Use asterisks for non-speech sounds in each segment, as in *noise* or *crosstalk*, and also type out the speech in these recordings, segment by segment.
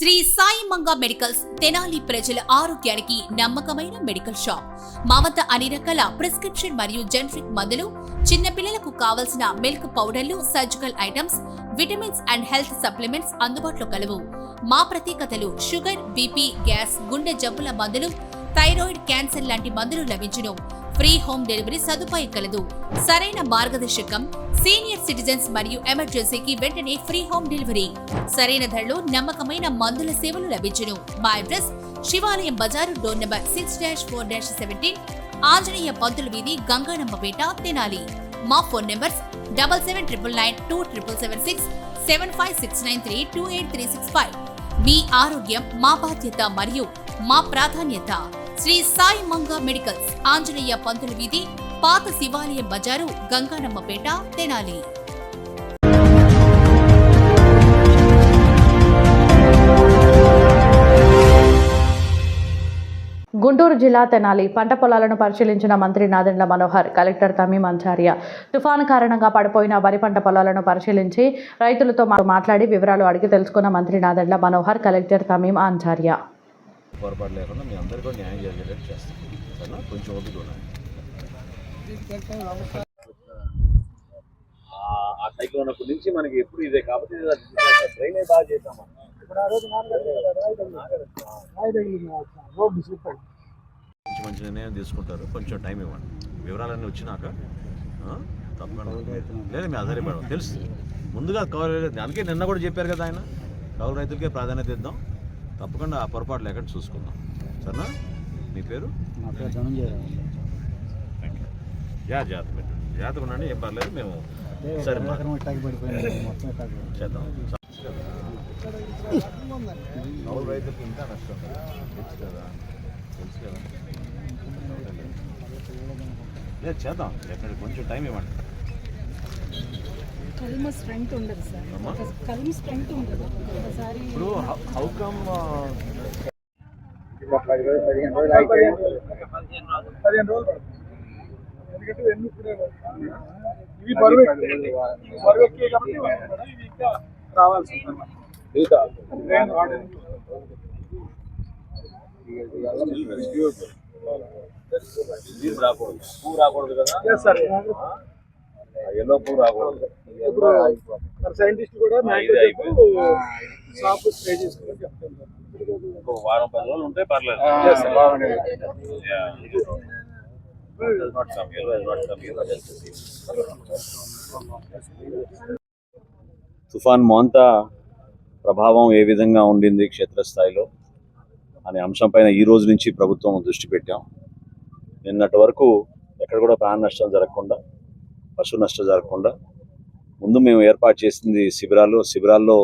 Shri Sai Manga medicals Tenali ప్రజల ఆరోగ్యానికి నమ్మకమైన మెడికల్ షాప్. మా వద్ద అన్ని రకాల ప్రిస్క్రిప్షన్ మరియు జెనరిక్ మందులు చిన్నపిల్లలకు కావలసిన మిల్క్ పౌడర్లు surgical items vitamins and health supplements అందుబాటులో కలవు. మా ప్రత్యేకతలు షుగర్ బీపీ గ్యాస్ గుండె జబ్బుల మందులు థైరాయిడ్ క్యాన్సర్ లాంటి మందులు లభించును. ఫ్రీ హోమ్ డెలివరీ సదుపాయం కలదు. సరైన మార్గదర్శకం సీనియర్ సిటిజన్స్ మరియు ఎమర్జెన్సీకి వెంటనే ఫ్రీ హోమ్ డెలివరీ. సరైన ధరలో నమ్మకమైన మందుల సేవలు లభించును. మా అడ్రస్ శివాలయం బజారు door number six dash four dash seventeen Anjaneya Pantula వీధి గంగానమ్మపేట తెనాలి. మా phone numbers double seven triple nine two triple seven six seven five six nine three two eight three six five మీ ఆరోగ్యం మా బాధ్యత మరియు మా ప్రాధాన్యత. శ్రీ సాయి మంగా మెడికల్స్ ఆంజనేయ పంతుల వీధి పాత శివాలయం బజారు గంగానమ్మపేట తెనాలి. గుంటూరు జిల్లా తెనాలి పంట పొలాలను పరిశీలించిన మంత్రి నాదెండ్ల మనోహర్ కలెక్టర్ తమీం అంచార్య తుఫాను కారణంగా పడిపోయిన వరి పంట పొలాలను పరిశీలించి రైతులతో మాట్లాడి వివరాలు అడిగి తెలుసుకున్న మంత్రి నాదెండ్ల మనోహర్ కలెక్టర్ తమీం అంచార్య పొరపాటు లేకుండా మీ అందరికీ కూడా న్యాయం జరిగేటట్టు చేస్తాం. సరేనా? కొంచెం ఓపిక ఉండండి. ఆ- ఆ సైకిల్ ఉన్నప్పటి నుంచి మనకి ఎప్పుడు ఇదే కాబట్టి ట్రైన్ బాగా చేద్దాం మంచి మంచి నిర్ణయం తీసుకుంటారు. కొంచెం టైం ఇవ్వండి. వివరాలన్నీ వచ్చినాక తప్పకుండా. లేదు మీ ఆధారపడడం తెలుసు. ముందుగా కౌలు అందుకే నిన్న కూడా చెప్పారు కదా ఆయన. కౌలు రైతులకే ప్రాధాన్యత ఇద్దాం. తప్పకుండా ఆ పొరపాటు లేకుండా చూసుకుందాం. సరేనా? మీ పేరు? నా పేరు ధనంజయ యా జాగ్రత్త పెట్టండి ఉండండి ఏం పర్లేదు మేము సరే. *laughs* చేద్దాం. కౌలు రైతులకు ఇంకా నష్టం తెలుసు కదా? తెలుసు కదా? లేదు చేద్దాం. ఎక్కడ కొంచెం టైం ఇవ్వండి. కల్మ స్ట్రెంగ్త్ ఉండదు సార్ అమ్మా? ఒక కల్మ స్ట్రెంగ్త్ ఉండదు ఒకసారి ఇప్పుడు హౌ కమ్ పదిహేను రోజులు పడుతుంది. ఎందుకంటే ఇవన్నీ ఇప్పుడే ఇవి బరువు ఎక్కి- బరువు ఎక్కి కాబట్టి ఇవన్నీ కూడా ఇవి ఇంకా రావాల్సి ఉంటుంది ట్రైన్ రావడం. రాకూడదు పువ్వు రాకూడదు కదా Yes, ఎల్లో రాకూడదు. మన సైంటిస్ట్ కూడా. షాప్ చేసుకోమని వారం పది రోజులు ఉంటే పర్లేదు. తుఫాన్ మోంతా ప్రభావం ఏ విధంగా ఉండింది క్షేత్రస్థాయిలో అనే అంశంపైన ఈ రోజు నుంచి ప్రభుత్వం దృష్టి పెట్టాం. నిన్నటి వరకు ఎక్కడ కూడా ప్రాణ నష్టం జరగకుండా పశు నష్టం జరగకుండా ముందు మేము ఏర్పాటు చేసింది శిబిరాలు. శిబిరాల్లో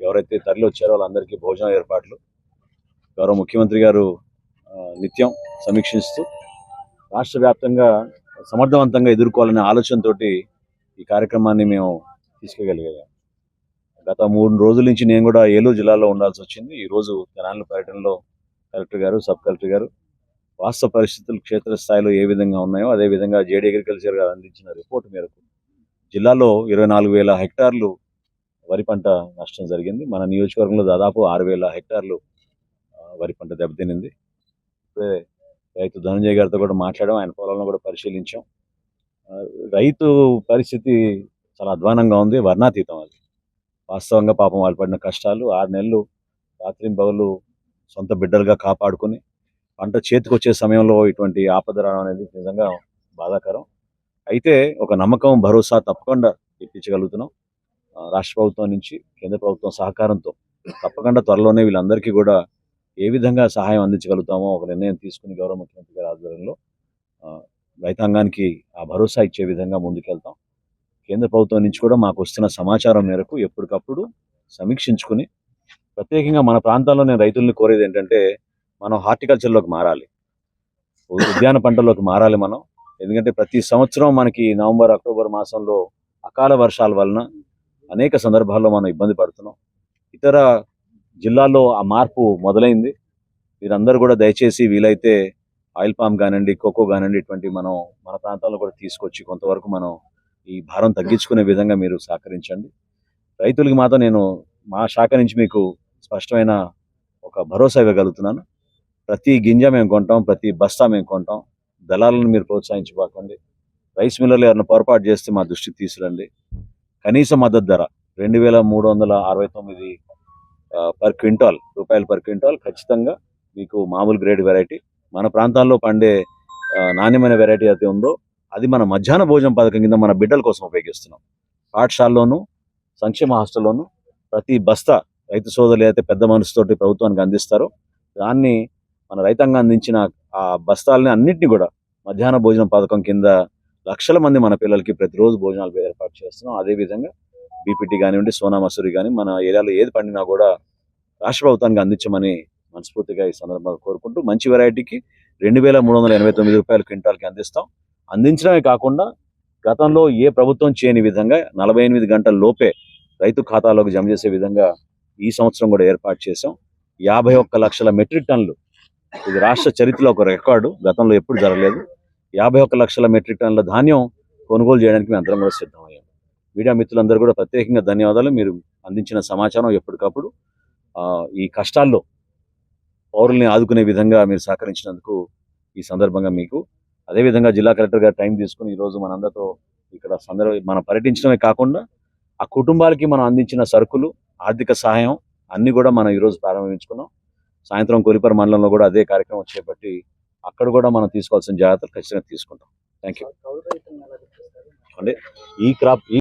ఎవరైతే తరలి వచ్చారో వాళ్ళందరికీ భోజనం ఏర్పాట్లు. గౌరవ ముఖ్యమంత్రి గారు నిత్యం సమీక్షిస్తూ రాష్ట్ర వ్యాప్తంగా సమర్థవంతంగా ఎదుర్కోవాలనే ఆలోచనతోటి ఈ కార్యక్రమాన్ని మేము తీసుకెళ్ళగలిగాం గత మూడు రోజుల నుంచి నేను కూడా ఏలూరు జిల్లాలో ఉండాల్సి వచ్చింది. ఈ రోజు తెనాలి పర్యటనలో కలెక్టర్ గారు సబ్ కలెక్టర్ గారు వాస్తవ పరిస్థితులు క్షేత్రస్థాయిలో ఏ విధంగా ఉన్నాయో అదే విధంగా జేడీ అగ్రికల్చర్ గారు అందించిన రిపోర్ట్ మేరకు జిల్లాలో ఇరవై నాలుగు వేల హెక్టార్లు వరి పంట నష్టం జరిగింది. మన నియోజకవర్గంలో దాదాపు ఆరు వేల హెక్టార్లు వరి పంట దెబ్బతినింది. ఇప్పుడే రైతు ధనంజయ్ గారితో కూడా మాట్లాడాం. ఆయన పొలంలో కూడా పరిశీలించాం. రైతు పరిస్థితి చాలా అధ్వానంగా ఉంది. వర్ణాతీతం అది. వాస్తవంగా పాపం వాళ్ళు పడిన కష్టాలు ఆరు నెలలు రాత్రి పగలు సొంత బిడ్డలుగా కాపాడుకొని పంట చేతికి వచ్చే సమయంలో ఇటువంటి ఆపద రావడం అనేది నిజంగా బాధాకరం. అయితే ఒక నమ్మకం భరోసా తప్పకుండా ఇప్పించగలుగుతున్నాం రాష్ట్ర ప్రభుత్వం నుంచి కేంద్ర ప్రభుత్వం సహకారంతో తప్పకుండా త్వరలోనే వీళ్ళందరికీ కూడా ఏ విధంగా సహాయం అందించగలుగుతామో ఒక నిర్ణయం తీసుకుని గౌరవ ముఖ్యమంత్రి గారి ఆధ్వర్యంలో రైతాంగానికి ఆ భరోసా ఇచ్చే విధంగా ముందుకెళ్తాం. కేంద్ర ప్రభుత్వం నుంచి కూడా మాకు వస్తున్న సమాచారం మేరకు ఎప్పటికప్పుడు సమీక్షించుకుని ప్రత్యేకంగా మన ప్రాంతాల్లో నేను రైతుల్ని కోరేది ఏంటంటే మనం హార్టికల్చర్లోకి మారాలి. ఉద్యాన పంటల్లోకి మారాలి మనం. ఎందుకంటే ప్రతి సంవత్సరం మనకి నవంబర్ అక్టోబర్ మాసంలో అకాల వర్షాల వలన అనేక సందర్భాల్లో మనం ఇబ్బంది పడుతున్నాం. ఇతర జిల్లాల్లో ఆ మార్పు మొదలైంది. మీరందరూ కూడా దయచేసి వీలైతే ఆయిల్ పామ్ కానివ్వండి కోకో కానివ్వండి ఇటువంటి మనం మన ప్రాంతాల్లో కూడా తీసుకొచ్చి కొంతవరకు మనం ఈ భారం తగ్గించుకునే విధంగా మీరు సహకరించండి. రైతులకి మాత్రం నేను మా శాఖ నుంచి మీకు స్పష్టమైన ఒక భరోసా ఇవ్వగలుగుతున్నాను. ప్రతి గింజ మేము కొంటాం ప్రతి బస్తా మేము కొంటాం. దళాలను మీరు ప్రోత్సహించబాకండి. రైస్ మిల్లర్లు ఎవరిని పొరపాటు చేస్తే మా దృష్టికి తీసుకురండి. కనీస మద్దతు ధర రెండు వేల మూడు వందల అరవై తొమ్మిది పర్ క్వింటాల్ రూపాయలు పర్ క్వింటాల్ ఖచ్చితంగా మీకు మామూలు గ్రేడ్ వెరైటీ. మన ప్రాంతాల్లో పండే నాణ్యమైన వెరైటీ అయితే ఉందో అది మన మధ్యాహ్న భోజనం పథకం కింద మన బిడ్డల కోసం ఉపయోగిస్తున్నాం. పాఠశాలలోనూ సంక్షేమ హాస్టల్లోనూ ప్రతి బస్తా రైతు సోదరులు అయితే పెద్ద మనసుతోటి ప్రభుత్వానికి అందిస్తారో దాన్ని మన రైతాంగం అందించిన ఆ బస్తాలని అన్నింటినీ కూడా మధ్యాహ్న భోజనం పథకం కింద లక్షల మంది మన పిల్లలకి ప్రతిరోజు భోజనాలు ఏర్పాటు చేస్తున్నాం. అదేవిధంగా బీపీటీ కానివ్వండి సోనా మసూరి కానీ మన ఏరియాలో ఏది పండినా కూడా రాష్ట్ర ప్రభుత్వానికి అందించమని మనస్ఫూర్తిగా ఈ సందర్భంగా కోరుకుంటూ మంచి వెరైటీకి రెండు వేల మూడు వందల ఎనభై తొమ్మిది రూపాయల క్వింటాల్కి అందిస్తాం. అందించడమే కాకుండా గతంలో ఏ ప్రభుత్వం చేయని విధంగా నలభై ఎనిమిది గంటల లోపే రైతు ఖాతాలోకి జమ చేసే విధంగా ఈ సంవత్సరం కూడా ఏర్పాటు చేశాం. యాభై ఒక్క లక్షల మెట్రిక్ టన్నులు ఇది రాష్ట్ర చరిత్రలో ఒక రికార్డు. గతంలో ఎప్పుడు జరగలేదు. యాభై ఒక్క లక్షల మెట్రిక్ టన్నుల ధాన్యం కొనుగోలు చేయడానికి మేము అందరం కూడా సిద్ధమయ్యాం. మీడియా మిత్రులందరూ కూడా ప్రత్యేకంగా ధన్యవాదాలు. మీరు అందించిన సమాచారం ఎప్పటికప్పుడు ఈ కష్టాల్లో పౌరుల్ని ఆదుకునే విధంగా మీరు సహకరించినందుకు ఈ సందర్భంగా మీకు. అదేవిధంగా జిల్లా కలెక్టర్ గారు టైం తీసుకుని ఈరోజు మనందరితో ఇక్కడ సందర్భ మనం పర్యటించడమే కాకుండా ఆ కుటుంబాలకి మనం అందించిన సరుకులు ఆర్థిక సహాయం అన్నీ కూడా మనం ఈరోజు ప్రారంభించుకున్నాం. సాయంత్రం కొలిపర మండలంలో కూడా అదే కార్యక్రమం చేపట్టి అక్కడ కూడా మనం తీసుకోవాల్సిన జాగ్రత్తలు ఖచ్చితంగా తీసుకుంటాం. థ్యాంక్ యూ అంటే ఈ క్రాప్ ఈ